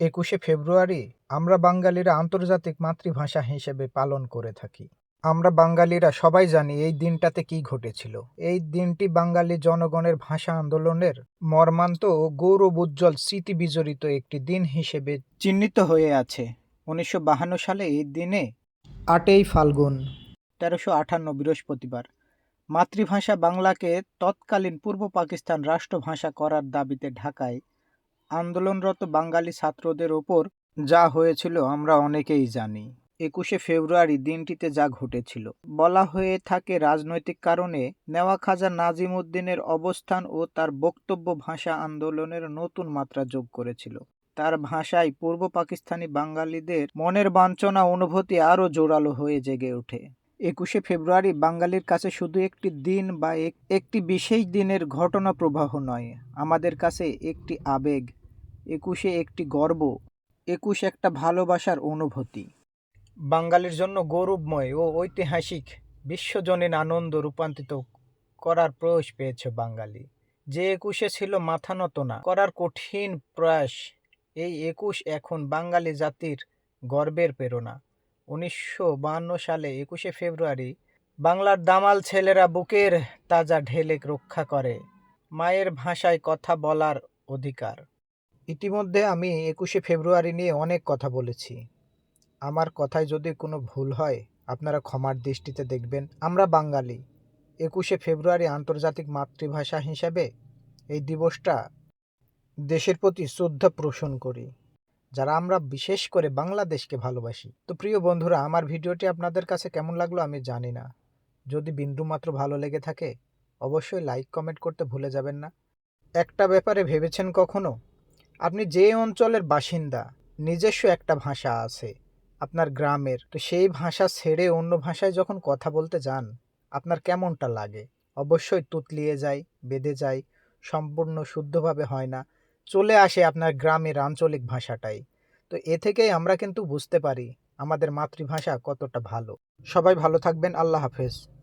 একুশে ফেব্রুয়ারি আমরা বাঙালিরা আন্তর্জাতিক মাতৃভাষা হিসেবে পালন করে থাকি। আমরা বাঙালিরা সবাই জানি এই দিনটাতে কি ঘটেছিল। এই দিনটি বাঙালি জনগণের ভাষা আন্দোলনের মর্মান্ত ও গৌরব উজ্জ্বল স্মৃতি বিজড়িত একটি দিন হিসেবে চিহ্নিত হয়ে আছে। উনিশশো সালে এই দিনে আটই ফাল্গুন, তেরোশো আটান্ন বৃহস্পতিবার, মাতৃভাষা বাংলাকে তৎকালীন পূর্ব পাকিস্তান রাষ্ট্রভাষা করার দাবিতে ঢাকায় আন্দোলনরত বাঙালি ছাত্রদের ওপর যা হয়েছিল আমরা অনেকেই জানি। একুশে ফেব্রুয়ারি দিনটিতে যা ঘটেছিল। বলা হয়ে থাকে রাজনৈতিক কারণে নেওয়া খাজা নাজিম উদ্দিনের অবস্থান ও তার বক্তব্য ভাষা আন্দোলনের নতুন মাত্রা যোগ করেছিল। তার ভাষায় পূর্ব পাকিস্তানি বাঙালিদের মনের বাঞ্ছনা অনুভূতি আরও জোরালো হয়ে জেগে ওঠে। একুশে ফেব্রুয়ারি বাঙালির কাছে শুধু একটি দিন বা এক- একটি বিশেষ দিনের ঘটনা প্রবাহ নয়, আমাদের কাছে একটি আবেগ একুশে একটি গর্ব, একুশ একটা ভালোবাসার অনুভূতি। বাঙালির জন্য গৌরবময় ও ঐতিহাসিক বিশ্বজনীন আনন্দ রূপান্তরিত করার প্রয়াস পেয়েছে বাঙালি। যে একুশে ছিল মাথা নত না, করার কঠিন প্রয়াস এই একুশ এখন বাঙালি জাতির গর্বের প্রেরণা। উনিশশো সালে একুশে ফেব্রুয়ারি বাংলার দামাল ছেলেরা বুকের তাজা ঢেলে রক্ষা করে, মায়ের ভাষায় কথা বলার অধিকার। ইতিমধ্যে আমি একুশে ফেব্রুয়ারি নিয়ে অনেক কথা বলেছি। আমার কথায় যদি কোনো ভুল হয়, আপনারা ক্ষমার দৃষ্টিতে দেখবেন। আমরা বাঙালি। একুশে ফেব্রুয়ারি আন্তর্জাতিক মাতৃভাষা হিসাবে এই দিবসটা দেশের প্রতি শ্রদ্ধা পোষণ করি। যারা আমরা বিশেষ করে বাংলাদেশকে ভালোবাসি। তো প্রিয় বন্ধুরা, আমার ভিডিওটি আপনাদের কাছে কেমন লাগল আমি জানি না। যদি বিন্দুমাত্র ভালো লেগে থাকে, অবশ্যই লাইক, কমেন্ট করতে ভুলে যাবেন না। একটা ব্যাপারে ভেবেছেন কখনো? আপনি যে অঞ্চলের বাসিন্দা, নিজস্ব একটা ভাষা আছে, আপনার গ্রামের, তো সেই ভাষা ছেড়ে অন্য ভাষায় যখন কথা বলতে যান, আপনার কেমনটা লাগে? অবশ্যই তুতলিয়ে যায়, বেঁধে যায়, সম্পূর্ণ শুদ্ধভাবে হয় না, চলে আসে আপনার গ্রামের আঞ্চলিক ভাষাটাই। তো এ থেকেই আমরা কিন্তু বুঝতে পারি, আমাদের মাতৃভাষা কতটা ভালো। সবাই ভালো থাকবেন, আল্লাহ হাফেজ।